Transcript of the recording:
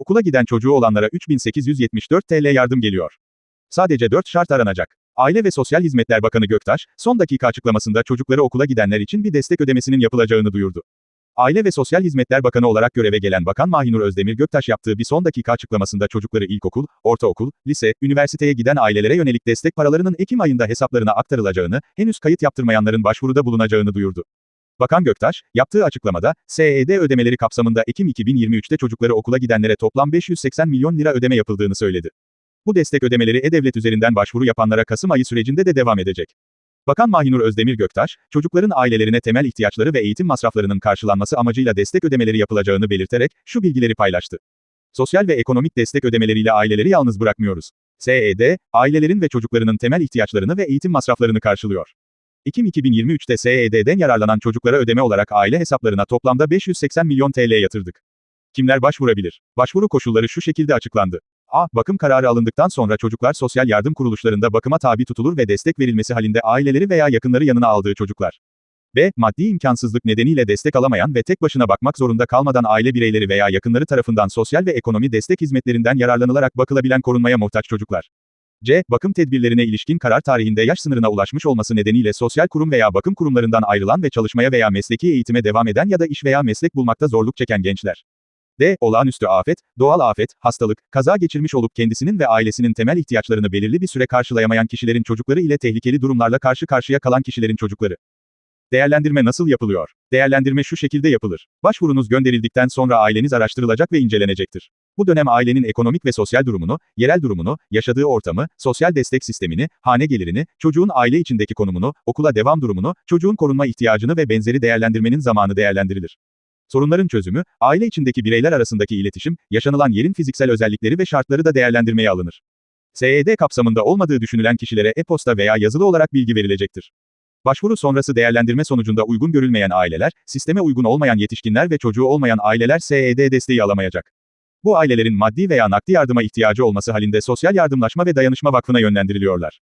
Okula giden çocuğu olanlara 3874 TL yardım geliyor. Sadece 4 şart aranacak. Aile ve Sosyal Hizmetler Bakanı Göktaş, son dakika açıklamasında çocukları okula gidenler için bir destek ödemesinin yapılacağını duyurdu. Aile ve Sosyal Hizmetler Bakanı olarak göreve gelen Bakan Mahinur Özdemir Göktaş yaptığı bir son dakika açıklamasında çocukları ilkokul, ortaokul, lise, üniversiteye giden ailelere yönelik destek paralarının Ekim ayında hesaplarına aktarılacağını, henüz kayıt yaptırmayanların başvuruda bulunacağını duyurdu. Bakan Göktaş, yaptığı açıklamada, SED ödemeleri kapsamında Ekim 2023'te çocukları okula gidenlere toplam 580 milyon lira ödeme yapıldığını söyledi. Bu destek ödemeleri E-Devlet üzerinden başvuru yapanlara Kasım ayı sürecinde de devam edecek. Bakan Mahinur Özdemir Göktaş, çocukların ailelerine temel ihtiyaçları ve eğitim masraflarının karşılanması amacıyla destek ödemeleri yapılacağını belirterek, şu bilgileri paylaştı. Sosyal ve ekonomik destek ödemeleriyle aileleri yalnız bırakmıyoruz. SED, ailelerin ve çocuklarının temel ihtiyaçlarını ve eğitim masraflarını karşılıyor. Ekim 2023'te SED'den yararlanan çocuklara ödeme olarak aile hesaplarına toplamda 580 milyon TL yatırdık. Kimler başvurabilir? Başvuru koşulları şu şekilde açıklandı. A. Bakım kararı alındıktan sonra çocuklar sosyal yardım kuruluşlarında bakıma tabi tutulur ve destek verilmesi halinde aileleri veya yakınları yanına aldığı çocuklar. B. Maddi imkansızlık nedeniyle destek alamayan ve tek başına bakmak zorunda kalmadan aile bireyleri veya yakınları tarafından sosyal ve ekonomi destek hizmetlerinden yararlanılarak bakılabilen korunmaya muhtaç çocuklar. C. Bakım tedbirlerine ilişkin karar tarihinde yaş sınırına ulaşmış olması nedeniyle sosyal kurum veya bakım kurumlarından ayrılan ve çalışmaya veya mesleki eğitime devam eden ya da iş veya meslek bulmakta zorluk çeken gençler. D. Olağanüstü afet, doğal afet, hastalık, kaza geçirmiş olup kendisinin ve ailesinin temel ihtiyaçlarını belirli bir süre karşılayamayan kişilerin çocukları ile tehlikeli durumlarla karşı karşıya kalan kişilerin çocukları. Değerlendirme nasıl yapılıyor? Değerlendirme şu şekilde yapılır. Başvurunuz gönderildikten sonra aileniz araştırılacak ve incelenecektir. Bu dönem ailenin ekonomik ve sosyal durumunu, yerel durumunu, yaşadığı ortamı, sosyal destek sistemini, hane gelirini, çocuğun aile içindeki konumunu, okula devam durumunu, çocuğun korunma ihtiyacını ve benzeri değerlendirmenin zamanı değerlendirilir. Sorunların çözümü, aile içindeki bireyler arasındaki iletişim, yaşanılan yerin fiziksel özellikleri ve şartları da değerlendirmeye alınır. SED kapsamında olmadığı düşünülen kişilere e-posta veya yazılı olarak bilgi verilecektir. Başvuru sonrası değerlendirme sonucunda uygun görülmeyen aileler, sisteme uygun olmayan yetişkinler ve çocuğu olmayan aileler SED desteği alamayacak. Bu ailelerin maddi veya nakdi yardıma ihtiyacı olması halinde Sosyal Yardımlaşma ve Dayanışma Vakfı'na yönlendiriliyorlar.